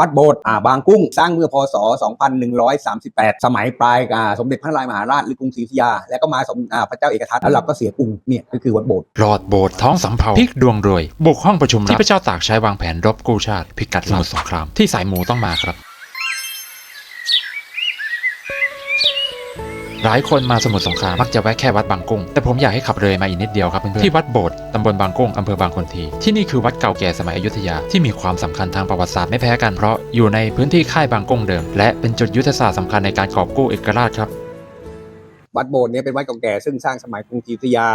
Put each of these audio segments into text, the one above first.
วัดโบสถ์อ่าบางกุ้งสร้างเมื่อพศ 2138 สมัยปลายอ่าสมเด็จพระนารายมหาราชหรือกรุงศรีอยุธยา แล้วก็มาสมอ่าพระเจ้าเอกทัตแล้วเราก็เสียกรุงเนี่ยก็คือวัดโบสถ์รอดโบสถ์ท้องสำเภาพลิกดวงรวย บุกห้องประชุมลับที่พระเจ้าตากใช้วางแผนรบกู้ชาติ พิกัดสมุทรสงครามที่สายหมูต้องมาครับ หลายคนมาสมุทรสงครามมักจะแวะแค่วัดบางกุ้ง แต่ผมอยากให้ขับเลยมาอีกนิดเดียวครับเพื่อนๆที่วัดโบสถ์ตำบลบางกุ้งอำเภอบางคนที ที่นี่คือวัดเก่าแก่สมัยอยุธยาที่มีความสำคัญทางประวัติศาสตร์ไม่แพ้กันเพราะอยู่ในพื้นที่ค่ายบางกุ้งเดิม และเป็นจุดยุทธศาสตร์สำคัญในการกอบกู้เอกราชครับวัดโบสถ์เนี่ยเป็นวัดเก่าแก่ซึ่งสร้างสมัยกรุงศรีอยุธยา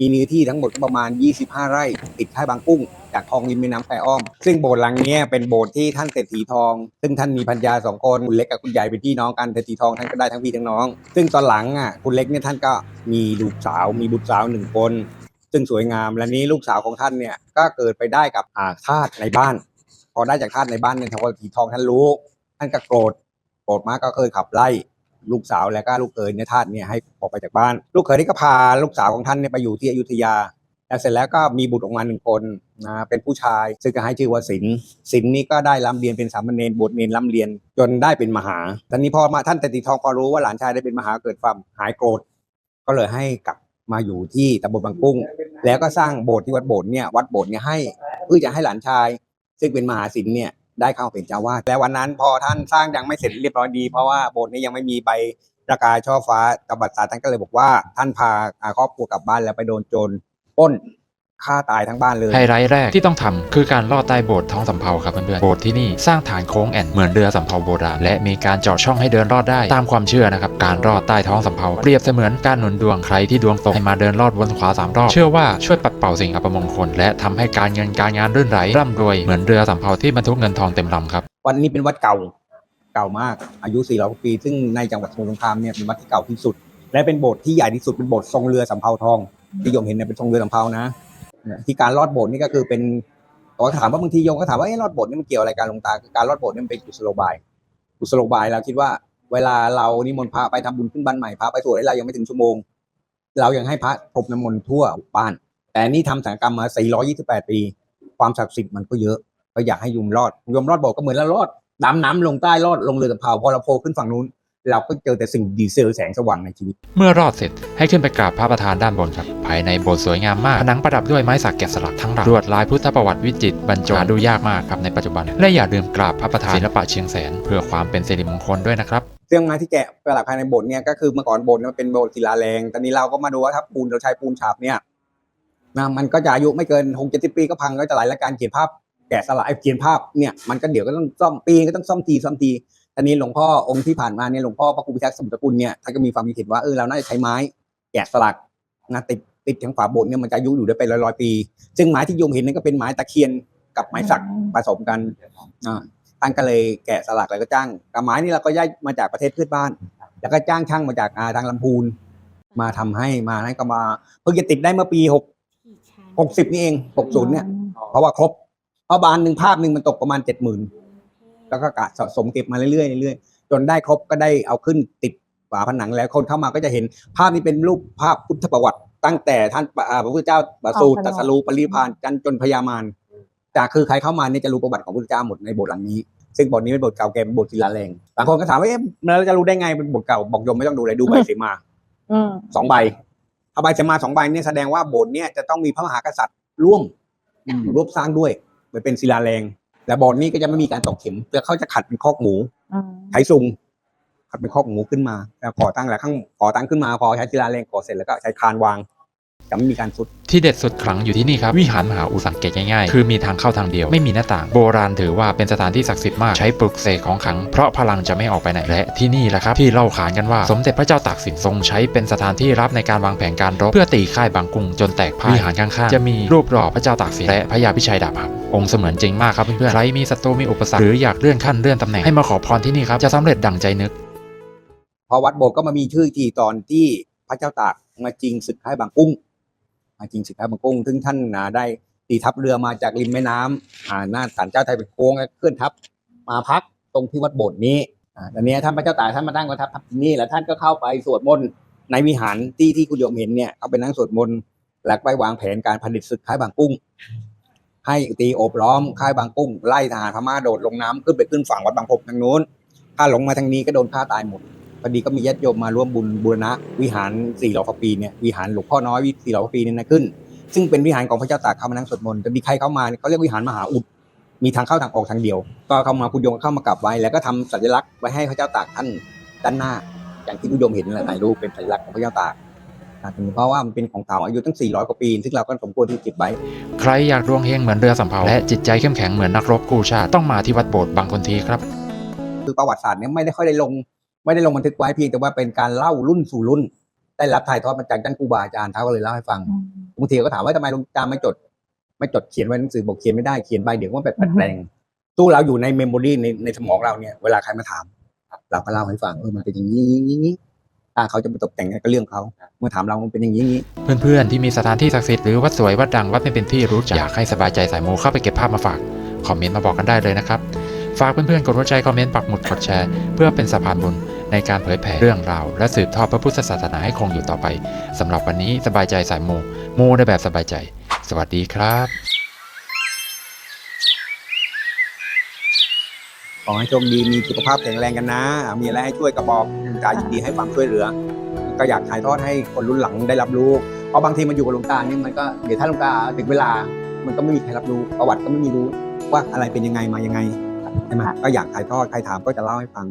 มีเนื้อที่ทั้งหมดก็ประมาณ 25 ไร่ ติดค่ายบางกุ้ง จากคลองริมแม่น้ำแควอ้อม ซึ่งโบสถ์หลังเนี้ยเป็นโบสถ์ที่ท่านเศรษฐีทอง ซึ่งท่านมีพัญญาสองคนคุณเล็กกับคุณใหญ่เป็นพี่น้องกันเศรษฐีทองท่านก็ได้ทั้งพี่ทั้งน้อง ซึ่งตอนหลังอะคุณเล็กเนี่ยท่านก็มีลูกสาวมีบุตรสาวหนึ่งคน ซึ่งสวยงามและนี้ลูกสาวของท่านเนี่ยก็เกิดไปได้กับอาทาสในบ้าน พอได้จากทาสในบ้านเนี่ยทางเศรษฐีทองท่านรู้ท่านก็โกรธโกรธมากก็เคยขับไล่ ลูกสาวและก็ลูกเขยเนี่ยทาสเนี่ยให้ออกไปจากบ้าน ลูกเขยนี่ก็พาลูกสาวของท่านเนี่ยไปอยู่ที่อยุธยา แล้วเสร็จแล้วก็มีบุตรออกมาหนึ่งคนนะเป็นผู้ชาย ซึ่งก็ให้ชื่อว่าสินสินนี่ก็ได้ร่ำเรียนเป็นสามเณรบวชเนรร่ำเรียนจนได้เป็นมหาตอนนี้พอมาท่านเศรษฐีทองพอรู้ว่าหลานชายได้เป็นมหาเกิดความหายโกรธ ก็เลยให้กลับมาอยู่ที่ตำบลบางกุ้ง แล้วก็สร้างโบสถ์ที่วัดโบสถ์เนี่ยวัดโบสถ์เนี่ยให้เพื่อจะให้หลานชาย ซึ่งเป็นมหาศิลเนี่ย ได้เข้าเป็นเจ้าวาดและวันนั้นพอท่านสร้างยังไม่เสร็จเรียบร้อยดี เพราะว่าโบสถ์นี้ยังไม่มีใบประกาศช่อฟ้าตบัดสาท่านก็เลยบอกว่า ท่านพาอ่าครอบครัวกลับบ้านแล้วไปโดนโจรปล้น ฆ่าตายทั้งบ้านเลย ไฮไลท์แรกที่ต้องทำคือการลอดใต้โบสถ์ท้องสำเภาครับเพื่อนๆ โบสถ์ที่นี่สร้างฐานโค้งแอ่นเหมือนเรือสำเภาโบราณและมีการเจาะช่องให้เดินรอดได้ตามความเชื่อนะครับ การรอดใต้ท้องสำเภาเปรียบเสมือนการหนุนดวงใครที่ดวงตกให้มาเดินรอดวนขวาสามรอบเชื่อว่าช่วยปัดเป่าสิ่งอัปมงคลและทำให้การเงินการงานรื่นไหลร่ำรวยเหมือนเรือสำเภาที่บรรทุกเงินทองเต็มลำครับ วัดนี้เป็นวัดเก่า เก่ามาก อายุ400ปี ซึ่งในจังหวัดสมุทรสงครามเนี่ยเป็นวัดที่เก่าที่สุด และเป็นโบสถ์ที่ใหญ่ที่สุดเป็นโบสถ์ทรงเรือสำเภาทองที่โยมเห็นเนี่ยเป็นทรงเรือสำเภานะเนี่ย ที่การลอดโบสถ์นี่ก็คือเป็นตอนถามว่าบางทีโยมก็ถามว่าเอ๊ะลอดโบสถ์นี่มันเกี่ยวอะไรการลงตาคือการลอดโบสถ์นี่มันเป็นกุศโลบายกุศโลบายเราคิดว่า เวลาเรานิมนต์พระไปทำบุญขึ้นบ้านใหม่พระไปสวดให้เรายังไม่ถึงชั่วโมง เรายังให้พระพรมน้ำมนต์ทั่วบ้าน แต่นี่ทำสังกรรมมา 428 ปี ความศักดิ์สิทธิ์มันก็เยอะก็อยากให้โยมรอดโยมรอดโบสถ์ก็เหมือนเรารอดดำน้ำลงใต้รอดลงเรือสำเภาพอเราโผล่ขึ้นฝั่งนู้น เราก็เจอแต่สิ่งดีเซลแสงสว่างในชีวิต เมื่อรอดเสร็จให้ขึ้นไปกราบพระประธานด้านบนครับ ภายในโบสถ์สวยงามมากผนังประดับด้วยไม้สักแกะสลักทั้งหลังลวดลายพุทธประวัติวิจิตรบรรจงหาดูยากมากครับในปัจจุบัน และอย่าลืมกราบพระประธานศิลปะเชียงแสน เพื่อความเป็นสิริมงคลด้วยนะครับเครื่องไม้ที่แกะสลักภายในโบสถ์เนี่ยก็คือเมื่อก่อนโบสถ์เนี่ยมันเป็นโบสถ์ศิลาแรงตอนนี้เราก็มาดูว่าถ้าปูนเราใช้ปูนฉาบเนี่ยนะมันก็จะอายุไม่เกินหกเจ็ดสิบปีก็พังก็จะไหลและการเขียนภาพแกะสลักไอ้เขียนภาพเนี่ยมันก็เดี๋ยวก็ต้องซ่อมปีก็ต้องซ่อมทีซ่อมทีต อนนี้หลวงพ่อองค์ที่ผ่านมาเนี่ยหลวงพ่อพระครูพิทักษ์สมุทรกุลเนี่ยท่านก็มีความคิดเห็นว่าเออเราน่าจะใช้ไม้แกะสลักนะติดติดทั้งฝาโบสถ์เนี่ยมันจะอายุอยู่ได้เป็นร้อยร้อยๆปี ซึ่งไม้ที่โยมเห็นนั่นก็เป็นไม้ตะเคียนกับไม้สักผสมกันอ่าท่านก็เลยแกะสลักแล้วก็จ้างกับไม้นี่เราก็ย้ายมาจากประเทศเพื่อนบ้าน แล้วก็จ้างช่างมาจากอ่าทางลำพูน มาทำให้มาให้ก็มาเพิ่งจะติดได้เมื่อปีหกหกสิบนี่เองหกศูนย์เนี่ยเพราะว่าครบเพราะบานหนึ่งภาพหนึ่งมันตกประมาณเจ็ดหมื่น แล้วก็กะสะสมเก็บมาเรื่อยๆเรื่อยๆจนได้ครบก็ได้เอาขึ้นติดฝาผนังแล้วคนเข้ามาก็จะเห็นภาพนี้เป็นรูปภาพพุทธประวัติ ตั้งแต่ท่านอ่าพระพุทธเจ้าประสูติตรัสรู้ปรินิพพานจันจนพญามารจากคือใครเข้ามาเนี่ยจะรู้ประวัติของพระพุทธเจ้าหมดในโบสถ์หลังนี้ซึ่งโบสถ์นี้เป็นโบสถ์เก่าแก่เป็นโบสถ์ศิลาแรงบางคนก็ถามว่าเอ๊ะเราจะรู้ได้ไงเป็นโบสถ์เก่าบอกโยมไม่ต้องดูเลยดูใบเสมาอืมสองใบถ้าใบเสมาสองใบเนี่ยแสดงว่าโบสถ์เนี่ยจะต้องมีพระมหากษัตริย์ร่วมร่วมสร้างด้วยเหมือนเป็นศิลาแรง แต่โบสถ์นี้ก็จะไม่มีการตอกเข็มแต่เขาจะขัดเป็นคอกหมูอืมไถซุงขัดเป็นคอกหมูขึ้นมาแล้วก่อตั้งแล้วข้างก่อตั้งขึ้นมาพอใช้ศิลาแรงก่อเสร็จแล้วก็ใช้คานวาง จะไม่มีการสุด ที่เด็ดสุดขลังอยู่ที่นี่ครับ วิหารมหาอุสังเกตง่ายๆ คือมีทางเข้าทางเดียวไม่มีหน้าต่าง โบราณถือว่าเป็นสถานที่ศักดิ์สิทธิ์มากใช้ปลุกเสกของขลัง เพราะพลังจะไม่ออกไปไหนและที่นี่แหละครับ ที่เล่าขานกันว่าสมเด็จพระเจ้าตากสินทรงใช้เป็นสถานที่รับในการวางแผนการรบเพื่อตีค่ายบางกุ้งจนแตกพ่ายวิหารข้างๆจะมีรูปหล่อพระเจ้าตากสินและพระยาพิชัยดาบหักองค์เสมือนจริงมากครับเพื่อนๆใครมีศัตรูมีอุปสรรคหรืออยากเลื่อนขั้นเลื่อนตำแหน่งให้มาขอพรที่นี่ครับจะสำเร็จดั่งใจนึก พอวัดโบสถ์ก็มามีชื่อทีตอนที่พระเจ้าตากมาจริงศึกให้บางกุ้ง มาจริงศึกให้บางกุ้งซึ่งท่านอ่าได้ตีทัพเรือมาจากริมแม่น้ำอ่าหน้าศาลเจ้าไทยเป็นโค้งเคลื่อนทัพมาพักตรงที่วัดโบสถ์นี้อ่าตอนนี้ท่านพระเจ้าตากท่านมาตั้งกองทัพทัพที่นี่แล้วท่านก็เข้าไปสวดมนต์ในวิหารที่ที่คุณโยมเห็นเนี่ยเขาไปนั่งสวดมนต์แล้วไปวางแผนการผลิตศึกให้บางกุ้ง ให้ตีโอบล้อมค่ายบางกุ้งไล่ทหารพม่าโดดลงน้ำขึ้นไปขึ้นฝั่งวัดบางพบทางนู้นถ้าหลงมาทางนี้ก็โดนฆ่าตายหมด พอดีก็มีญาติโยมมาร่วมบุญบูรณะวิหารสี่ร้อยกว่าปีเนี่ยวิหารหลวงพ่อน้อยสี่ร้อยกว่าปีเนี่ยนะขึ้น ซึ่งเป็นวิหารของพระเจ้าตากเข้ามานั่งสวดมนต์จะมีใครเข้ามาเนี่ยเขาเรียกวิหารมหาอุดมีทางเข้าทางออกทางเดียว ก็เข้ามาคุณโยมก็เข้ามากราบไว้ แล้วก็ทำสัญลักษณ์ไว้ให้พระเจ้าตากท่านด้านหน้า อย่างที่คุณโยมเห็นนั่นแหละถ่ายรูปเป็นสัญลักษณ์ของพระเจ้าตากนะเพราะว่ามันเป็นของเก่าอายุตั้ง 400 กว่าปี ซึ่งเราก็สมควรที่จะเก็บไว้ ใครอยากดวงเฮงเหมือนเรือสำเภาและจิตใจเข้มแข็งเหมือนนักรบกู้ชาติต้องมาที่วัดโบสถ์บางคนทีครับ คือประวัติศาสตร์เนี่ยไม่ได้ค่อยได้ลง ไม่ได้ลงบันทึกไว้เพียงแต่ว่าเป็นการเล่ารุ่นสู่รุ่น ได้รับถ่ายทอดมาจากท่านครูบาอาจารย์เท้าก็เลยเล่าให้ฟังบางทีก็ถามว่าทำไมหลวงตาไม่จด ไม่จดเขียนไว้ในหนังสือบอกเขียนไม่ได้เขียนไปเดี๋ยวมันแบบแปลงตู้เราอยู่ในเมมโมรีในในสมองเราเนี่ยเวลาใครมาถาม เราก็เล่าให้ฟังเออมันเป็นอย่างนี้อย่างนี้อย่างนี้ถ้าเขาจะไปตกแต่งไงก็เรื่องเขาเมื่อถามเรามันเป็นอย่างนี้อย่างนี้เพื่อนๆที่มีสถานที่ศักดิ์สิทธิ์หรือวัดสวยวัดดังวัดไม่เป็นที่รู้จักอยากให้สบายใจสายมูเข้าไปเก็บภาพมาฝากคอมเมนต์มาบอกกันได้เลยนะครับฝากเพื่อนๆกดหัวใจคอมเมนต์ปักหมุดกดแชร์ เพื่อเป็นสะพานบุญ ในการเผยแผ่เรื่องราวและสืบทอดพระพุทธศาสนาให้คงอยู่ต่อไปสำหรับวันนี้สบายใจสายมูมูได้แบบสบายใจ สวัสดีครับขอให้โชคดีมีสุขภาพแข็งแรงกันนะ มีอะไรให้ช่วยกระบอกกายินดีให้ความช่วยเหลือ ก็อยากถ่ายทอดให้คนรุ่นหลังได้รับรู้เพราะบางทีมันอยู่กับหลวงตาเนี่ยมันก็เดี๋ยวถ้าหลวงตาถึงเวลา มันก็ไม่มีใครรับรู้ประวัติก็ไม่มีรู้ว่าอะไรเป็นยังไงมายังไงใช่ไหมก็อยากถ่ายทอดใครถามก็จะเล่าให้ฟัง